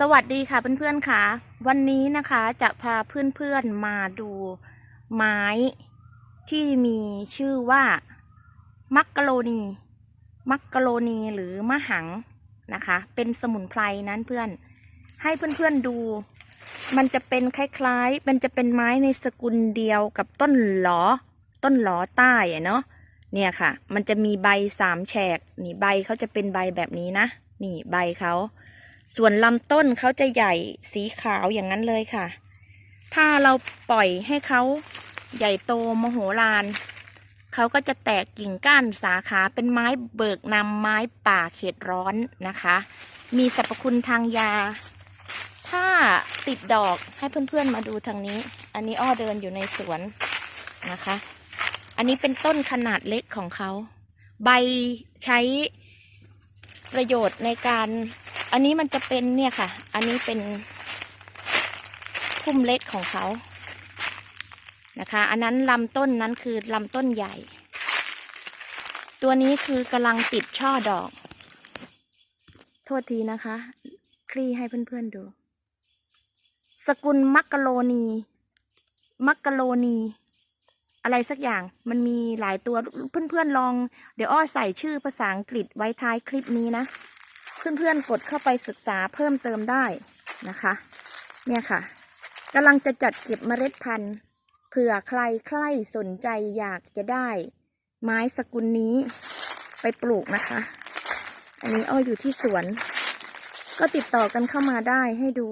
สวัสดีค่ะเพื่อนๆค่ะ วันนี้นะคะจะพาเพื่อนๆมาดูไม้ที่มีชื่อว่า มักกะโรนี มักกะโรนีหรือมะหังนะคะ เป็นสมุนไพรนั้นเพื่อน ให้เพื่อนๆดู มันจะเป็นคล้ายๆ มันจะเป็นไม้ในสกุลเดียวกับต้นหลอ ต้นหลอใต้อะเนาะเนี่ยค่ะ มันจะมีใบสามแฉก นี่ใบเขาจะเป็นใบแบบนี้นะ นี่ใบเขา ส่วนลำต้นเขาจะใหญ่สีขาวอย่างนั้นเลยค่ะ ถ้าเราปล่อยให้เขาใหญ่โตมโหฬารเขาก็จะแตกกิ่งก้านสาขาเป็นไม้เบิกนำไม้ป่าเขตร้อนนะคะ มีสรรพคุณทางยา ถ้าติดดอกให้เพื่อนๆมาดูทางนี้ อันนี้อ้อเดินอยู่ในสวนนะคะ อันนี้เป็นต้นขนาดเล็กของเขา ใบใช้ประโยชน์ในการ อันนี้มันจะเป็นเนี่ยค่ะ อันนี้เป็นพุ่มเล็กของเขานะคะ อันนั้นลำต้นนั้นคือลำต้นใหญ่ ตัวนี้คือกำลังติดช่อดอก โทษทีนะคะ คลี่ให้เพื่อนๆดู สกุลมักกะโรนี มักกะโรนี อะไรสักอย่าง มันมีหลายตัวเพื่อนๆลอง เดี๋ยวอ้อใส่ชื่อภาษาอังกฤษไว้ท้ายคลิปนี้นะ เพื่อนๆกดเข้าไปศึกษาเพิ่มเติมได้นะคะ เนี่ยค่ะกำลังจะจัดเก็บเมล็ดพันธุ์เผื่อใครใครสนใจอยากจะได้ ไม้สกุลนี้ไปปลูกนะคะ อันนี้อ้ออยู่ที่สวน ก็ติดต่อกันเข้ามาได้ให้ดู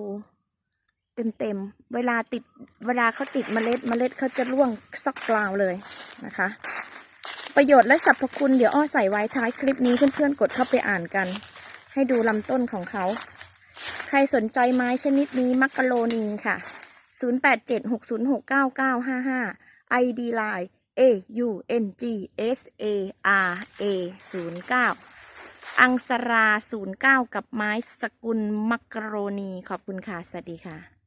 เต็มๆ เวลาติดเวลาเขาติดเมล็ดเมล็ดเขาจะร่วงซอกกลาวเลยนะคะ ประโยชน์และสรรพคุณเดี๋ยวอ้อใส่ไว้ท้ายคลิปนี้เพื่อนๆกดเข้าไปอ่านกัน ให้ดูลำต้นของเขา ใครสนใจไม้ชนิดนี้มักกะโลนีค่ะ 0876069955 ID Line A U N G S A R A 09อังสรา 09 กับไม้สกุลมักกะโรนี ขอบคุณค่ะ สวัสดีค่ะ